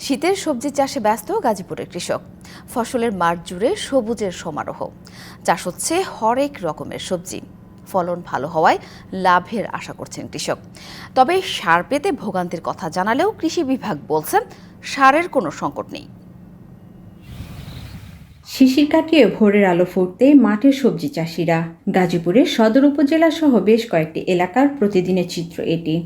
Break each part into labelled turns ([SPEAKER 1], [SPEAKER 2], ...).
[SPEAKER 1] শীতের সবজি চাষে ব্যস্ত গাজীপুরের কৃষক। ফসলের মাঠ জুড়ে সবুজের সমারোহ। চাষ হচ্ছে হরেক রকমের সবজি। ফলন ভালো হওয়ায় লাভের আশা করছেন কৃষক। তবে সার পেতে ভোগান্তির কথা জানালেও কৃষি বিভাগ বলছেন, সারের কোনো সংকট নেই।
[SPEAKER 2] শিশির কাটিয়ে ভোরের আলো ফুটতে মাঠের সবজি চাষিরা। গাজীপুরের সদর উপজেলা সহ বেশ কয়েকটি এলাকার প্রতিদিনের চিত্র এটি।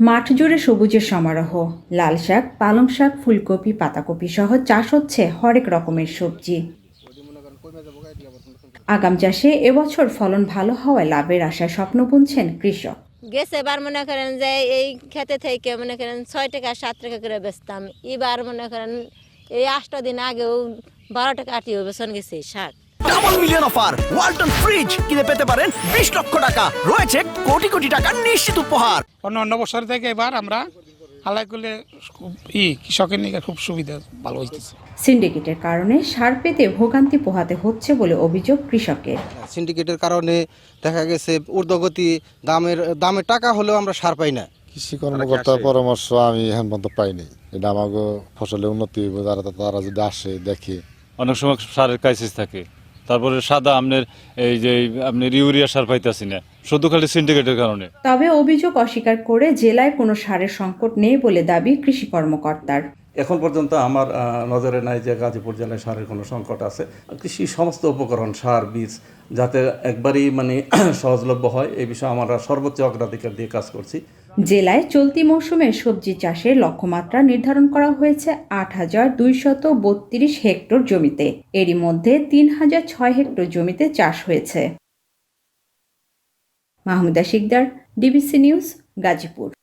[SPEAKER 2] মাঠ জুড়ে সবুজের সমারোহ, লাল শাক, পালং শাক, ফুলকপি, পাতাকপি সহ চাষ হচ্ছে হরেক রকমের সবজি। আগাম চাষে এবছর ফলন ভালো হওয়ায় লাভের আশায় স্বপ্ন বুনছেন কৃষক।
[SPEAKER 3] গেছে এবার মনে করেন যে এই খেতে থেকে মনে করেন ছয় টাকা, সাত টাকা করে বেচতাম। এবার মনে করেন এই আটটা দিন আগেও বারো টাকা আটিও বেচন গেছে শাক।
[SPEAKER 4] Double million offer Walton fridge কিনে পেতে পারেন বিশ লক্ষ টাকা। রয়েছে কোটি কোটি টাকার নিশ্চিত উপহার।
[SPEAKER 5] অন্য অন্য বছর থেকে এবার আমরা আলাই করলে খুব ই কৃষকের নিকে খুব সুবিধা ভালো হইতেছে।
[SPEAKER 2] সিন্ডিকেটের কারণে সার পেতে ভোগান্তি পোহাতে হচ্ছে বলে অভিযোগ কৃষকের।
[SPEAKER 6] সিন্ডিকেটের কারণে দেখা গেছে ঊর্ধ্বগতি দামের দামের টাকা হলেও আমরা সার পাই না।
[SPEAKER 7] কৃষি কর্মকর্তার পরামর্শ আমি এখন পর্যন্ত পাইনি। এটা আমাকে ফসলের উন্নতি হইব যারা তারা যদি আসে দেখে।
[SPEAKER 8] অনেক সময় সারের ক্রাইসিস থাকে। তারপরে সাদা আপনার এই যে আপনার ইউরিয়া সার পাইতেছি না। শুধু খালি সিন্ডিকেটের কারণে।
[SPEAKER 2] তবে অভিযোগ অস্বীকার করে জেলায় কোনো সারের সংকট নেই বলে দাবি কৃষি কর্মকর্তার।
[SPEAKER 9] এখন পর্যন্ত আমার আহ, নজরে নাই যে গাজীপুর জেলায় সারের কোনো সংকট আছে। কৃষি সমস্ত উপকরণ সার বীজ যাতে একবারই মানে সহজলভ্য হয় এই বিষয়ে আমরা সর্বোচ্চ অগ্রাধিকার দিয়ে কাজ করছি।
[SPEAKER 2] জেলায় চলতি মৌসুমে সবজি চাষের লক্ষ্যমাত্রা নির্ধারণ করা হয়েছে আট হাজার দুইশত বত্রিশ হেক্টর জমিতে। এরই মধ্যে তিন হাজার ছয় হেক্টর জমিতে চাষ হয়েছে। Mahmuda Sikdar, DBC news, Gazipur.